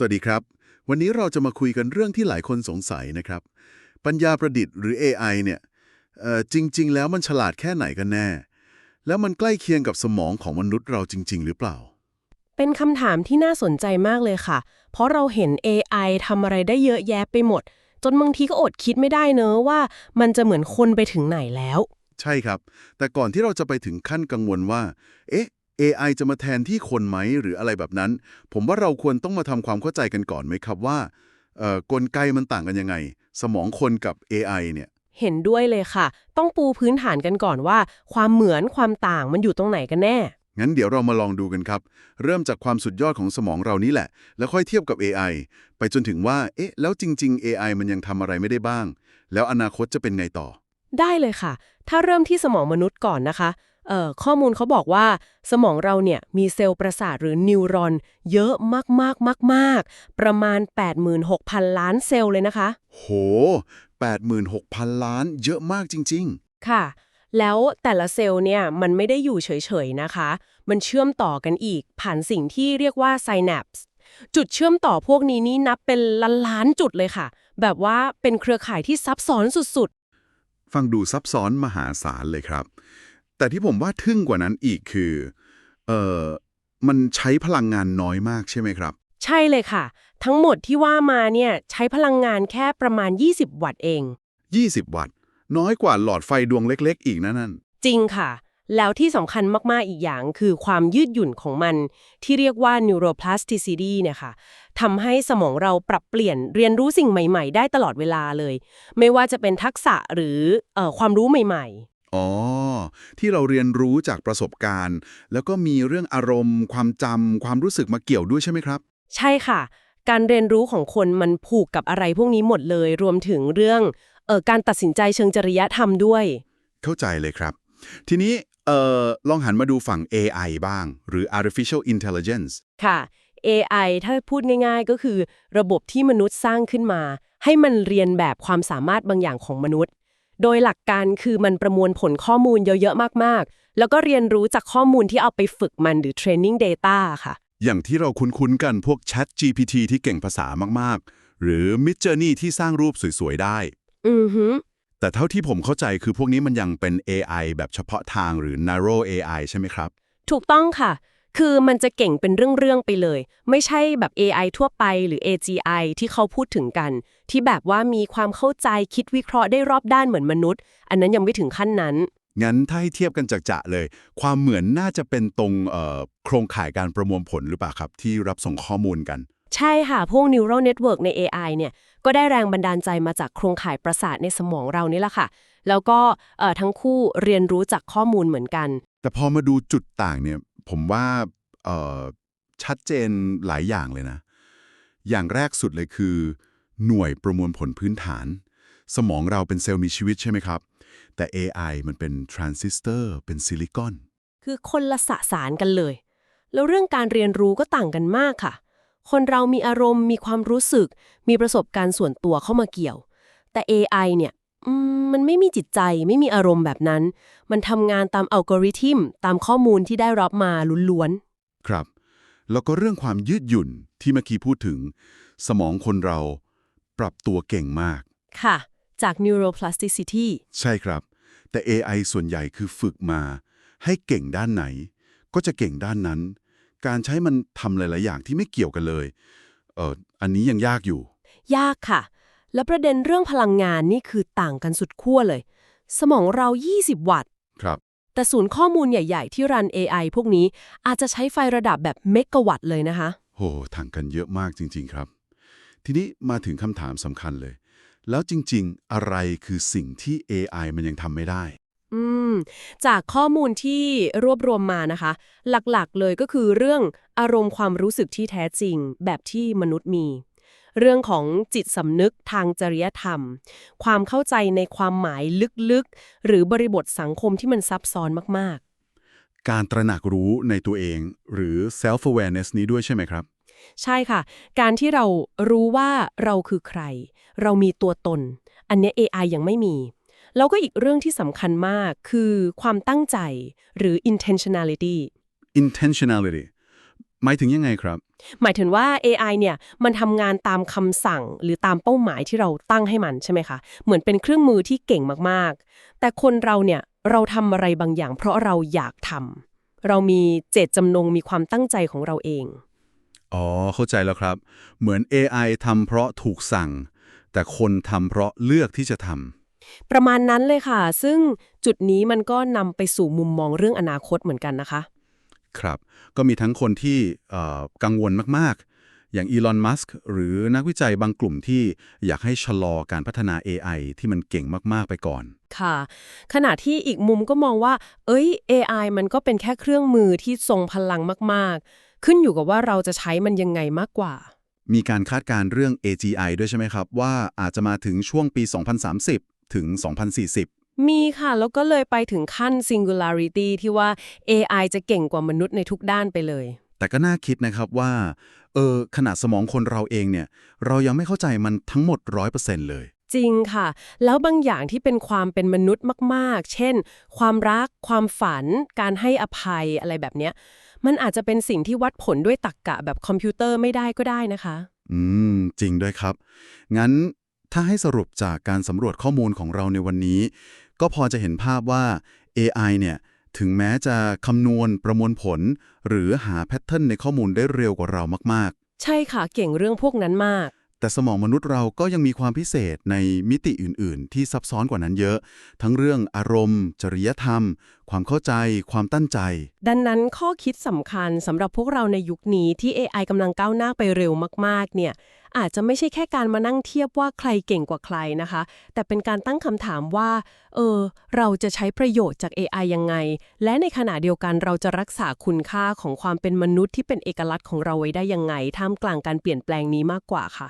สวัสดีครับ วันนี้เราจะมาคุยกันเรื่องที่หลายคนสงสัยนะครับ ปัญญาประดิษฐ์หรือ AI เนี่ยเอ่อจริง ๆ แล้วมันฉลาดแค่ไหนกันแน่ แล้วมันใกล้เคียงกับสมองของมนุษย์เราจริง ๆ หรือเปล่า เป็นคำถามที่น่าสนใจมากเลยค่ะ เพราะเราเห็น AI ทำอะไรได้เยอะแยะไปหมด จนบางทีก็อดคิดไม่ได้เนอะว่า มันจะเหมือนคนไปถึงไหนแล้ว ใช่ครับ แต่ก่อนที่เราจะไปถึงขั้นกังวลว่า เอ๊ะ AI จะมาแทนที่คนไหมหรืออะไรแบบนั้น ผมว่าเราควรต้องมาทำความเข้าใจกันก่อนไหมครับว่าเอ่อกลไกมันต่างกันยังไง สมองคนกับ AI เนี่ยเห็นด้วยเลยค่ะ ต้องปูพื้นฐานกันก่อนว่า ความเหมือนความต่างมันอยู่ตรงไหนกันแน่ งั้นเดี๋ยวเรามาลองดูกันครับ เริ่มจากความสุดยอดของสมองเรานี่แหละ แล้วค่อยเทียบกับ AI ไปจนถึงว่า เอ๊ะ แล้วจริง ๆ AI มันยังทำอะไรไม่ได้บ้าง แล้วอนาคตจะเป็นไงต่อ ได้เลยค่ะ ถ้าเริ่มที่สมองมนุษย์ก่อนนะคะเอ่อ ข้อมูลเขาบอกว่า สมองเราเนี่ยมีเซลล์ประสาทหรือนิวรอน เยอะมากๆๆๆประมาณ 86,000 ล้านเซลล์เลยนะคะ โห 86,000 ล้านเยอะมากจริงค่ะ แล้วแต่ละเซลล์เนี่ยมันไม่ได้อยู่เฉยๆนะคะ มันเชื่อมต่อกันอีกผ่านสิ่งที่เรียกว่าไซแนปส์จุดเชื่อมต่อพวกนี้นี่นับเป็นล้านๆจุดเลยค่ะ แบบว่าเป็นเครือข่ายที่ซับซ้อนสุดๆ ฟังดูซับซ้อนมหาศาลเลยครับ แต่ที่ผมว่าทึ่งกว่านั้นอีกคือเอ่อมันใช้พลังงานน้อยมากใช่ไหมครับๆใช่เลยค่ะ ทั้งหมดที่ว่ามาเนี่ยใช้พลังงานแค่ประมาณ 20 วัตต์เอง 20 วัตต์ น้อยกว่าหลอดไฟดวงเล็ก ๆ อีกนะนั่นจริงค่ะ แล้วที่สำคัญมาก ๆ อีกอย่างคือความยืดหยุ่นของมัน ที่เรียกว่า neuroplasticity เนี่ยค่ะทำให้สมองเราปรับเปลี่ยนเรียนรู้สิ่งใหม่ ๆ ได้ตลอดเวลาเลย ไม่ว่าจะเป็นทักษะหรือเออความรู้ใหม่ อ๋อ ที่เราเรียนรู้จากประสบการณ์ แล้วก็มีเรื่องอารมณ์ ความจำความรู้สึกมาเกี่ยวด้วยใช่ไหมครับๆใช่ค่ะ การเรียนรู้ของคนมันผูกกับอะไรพวกนี้หมดเลย รวมถึงเรื่องเออการตัดสินใจเชิงจริยธรรมด้วย เข้าใจเลยครับ ทีนี้เอ่อลองหันมาดูฝั่ง AI บ้าง หรือ artificial intelligence ค่ะ AI ถ้าพูดง่ายๆ ก็คือ ระบบที่มนุษย์สร้างขึ้นมา ให้มันเรียนแบบความสามารถบางอย่างของมนุษย์ โดยหลักการคือมันประมวลผลข้อมูลเยอะๆมากๆ แล้วก็เรียนรู้จากข้อมูลที่เอาไปฝึกมันหรือ training data ค่ะ อย่างที่เราคุ้นๆกันพวก Chat GPT ที่เก่งภาษามากๆ หรือ Midjourney ที่สร้างรูปสวยๆได้ อือฮึแต่เท่าที่ผมเข้าใจคือพวกนี้มันยังเป็น AI แบบเฉพาะทางหรือ narrow AI ใช่ไหมครับ ถูกต้องค่ะ คือมันจะเก่งเป็นเรื่องๆไปเลย ไม่ใช่แบบ AI ทั่วไปหรือ AGI ที่เขาพูดถึงกัน ที่แบบว่ามีความเข้าใจคิดวิเคราะห์ได้รอบด้านเหมือนมนุษย์ อันนั้นยังไม่ถึงขั้นนั้น งั้นถ้าให้เทียบกันจักจะเลย ความเหมือนน่าจะเป็นตรงเอ่อโครงข่ายการประมวลผลหรือเปล่าครับ ที่รับส่งข้อมูลกัน ใช่ค่ะ พวก neural network ใน AI เนี่ยก็ได้แรงบันดาลใจมาจากโครงข่ายประสาทในสมองเรานี่แหละค่ะ แล้วก็เอ่อทั้งคู่เรียนรู้จากข้อมูลเหมือนกัน แต่พอมาดูจุดต่างเนี่ย ผมว่าชัดเจนหลายอย่างเลยนะ อย่างแรกสุดเลยคือ หน่วยประมวลผลพื้นฐาน สมองเราเป็นเซลล์มีชีวิตใช่ไหมครับ แต่ AI มันเป็นทรานซิสเตอร์เป็นซิลิคอน คือคนละสสารกันเลย แล้วเรื่องการเรียนรู้ก็ต่างกันมากค่ะ คนเรามีอารมณ์มีความรู้สึก มีประสบการณ์ส่วนตัวเข้ามาเกี่ยว แต่ AI เนี่ย มมันไม่มีจิตใจไม่มีอารมณ์แบบนั้น มันทำงานตามอัลกอริทึมตามข้อมูลที่ได้รับมาล้วนครับ แล้วก็เรื่องความยืดหยุ่นที่เมื่อกี้พูดถึง สมองคนเราปรับตัวเก่งมากๆค่ะ จาก neuroplasticity ใช่ครับ แต่ AI ส่วนใหญ่คือฝึกมา ให้เก่งด้านไหน ก็จะเก่งด้านนั้น การใช้มันทำหลาย ๆ อย่างที่ไม่เกี่ยวกันเลยเอออันนี้ยังยากอยู่ ยากค่ะ แล้วประเด็นเรื่องพลังงานนี่คือต่างกันสุดขั้วเลย สมองเรา 20 วัตต์ ครับ แต่ศูนย์ข้อมูลใหญ่ ๆ ที่รัน AI พวกนี้อาจจะใช้ไฟระดับแบบเมกะวัตต์เลยนะคะ โหต่างกันเยอะมากจริง ๆ ครับ ทีนี้มาถึงคำถามสำคัญเลย แล้วจริง ๆ อะไรคือสิ่งที่ AI มันยังทำไม่ได้ อืม จากข้อมูลที่รวบรวมมานะคะ หลักๆ เลยก็คือเรื่องอารมณ์ความรู้สึกที่แท้จริง แบบที่มนุษย์มี เรื่องของจิตสำนึกทางจริยธรรม ความเข้าใจในความหมายลึกๆ หรือบริบทสังคมที่มันซับซ้อนมากการตระหนักรู้ในตัวเอง หรือ self awareness นี้ด้วยใช่ไหมครับๆใช่ค่ะ การที่เรารู้ว่าเราคือใคร เรามีตัวตน อันเนี้ย AI ยังไม่มีแล้วก็อีกเรื่องที่สำคัญมากคือความตั้งใจหรือ intentionality intentionality หมายถึงยังไงครับ หมายถึงว่า AI เนี่ยมันทำงานตามคำสั่งหรือตามเป้าหมายที่เราตั้งให้มันใช่ไหมคะ เหมือนเป็นเครื่องมือที่เก่งมากๆ แต่คนเราเนี่ยเราทำอะไรบางอย่าง เพราะเราอยากทำเรามีเจตจำนงมีความตั้งใจของเราเอง อ๋อ เข้าใจแล้วครับ เหมือน AI ทำเพราะถูกสั่ง แต่คนทำเพราะเลือกที่จะทำประมาณนั้นเลยค่ะ ซึ่งจุดนี้มันก็นำไปสู่มุมมองเรื่องอนาคตเหมือนกันนะคะ ครับ ก็มีทั้งคนที่เอ่อกังวลมาก ๆ อย่างอีลอนมัสก์หรือนักวิจัยบางกลุ่มที่อยากให้ชะลอการพัฒนา AI ที่มันเก่งมาก ๆ ไปก่อน ค่ะ ขณะที่อีกมุมก็มองว่า เอ้ย AI มันก็เป็นแค่เครื่องมือที่ทรงพลังมาก ๆ ขึ้นอยู่กับว่าเราจะใช้มันยังไงมากกว่า มีการคาดการณ์เรื่อง AGI ด้วยใช่ไหมครับ ว่าอาจจะมาถึงช่วงปี 2030 ถึง 2040 มีค่ะ แล้วก็เลยไปถึงขั้น singularity ที่ว่า AI จะเก่งกว่ามนุษย์ในทุกด้านไปเลย แต่ก็น่าคิดนะครับว่า เออ ขนาดสมองคนเราเองเนี่ย เรายังไม่เข้าใจมันทั้งหมด 100%เลย จริงค่ะ แล้วบางอย่างที่เป็นความเป็นมนุษย์มากๆ เช่น ความรัก ความฝัน การให้อภัยอะไรแบบเนี้ย มันอาจจะเป็นสิ่งที่วัดผลด้วยตรรกกะแบบคอมพิวเตอร์ไม่ได้ก็ได้นะคะ อืม จริงด้วยครับ งั้นถ้าให้สรุปจากการสำรวจข้อมูลของเราในวันนี้ ก็พอจะเห็นภาพว่า AI เนี่ยถึงแม้จะคำนวณประมวลผล หรือหาแพทเทิร์นในข้อมูลได้เร็วกว่าเรามากใช่ค่ะเก่งเรื่องพวกนั้นมากๆแต่สมองมนุษย์เราก็ยังมีความพิเศษในมิติอื่น ๆ ที่ซับซ้อนกว่านั้นเยอะ ทั้งเรื่องอารมณ์ จริยธรรม ความเข้าใจ ความตั้งใจ ดังนั้นข้อคิดสำคัญสำหรับพวกเราในยุคนี้ที่ AI กำลังก้าวหน้าไปเร็วมาก ๆ เนี่ย อาจจะไม่ใช่แค่การมานั่งเทียบว่าใครเก่งกว่าใครนะคะ แต่เป็นการตั้งคำถามว่า เออ เราจะใช้ประโยชน์จาก AI ยังไง และในขณะเดียวกันเราจะรักษาคุณค่าของความเป็นมนุษย์ที่เป็นเอกลักษณ์ของเราไว้ได้ยังไง ท่ามกลางการเปลี่ยนแปลงนี้มากกว่าค่ะ